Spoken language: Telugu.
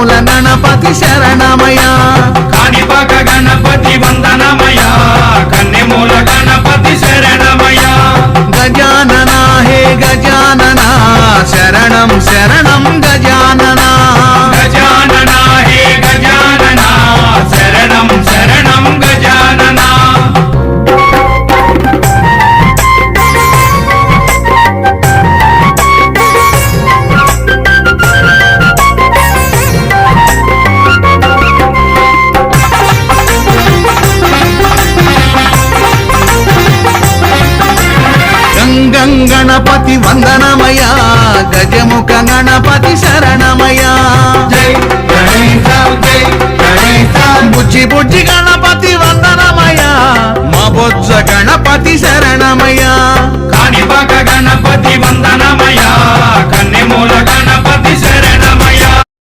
కన్నెమూల గణపతి శరణమయ కాణిపాక గణపతి వందనమయ కన్నెమూల గణపతి శరణమయ గజానన హే గజానన శరణం శరణం. గంగం గణపతి వందనమయ గజముఖ గణపతి శరణమయ బుజ్జి బుజ్జి గణపతి వందనమయ మా బొజ్జ గణపతి శరణమయ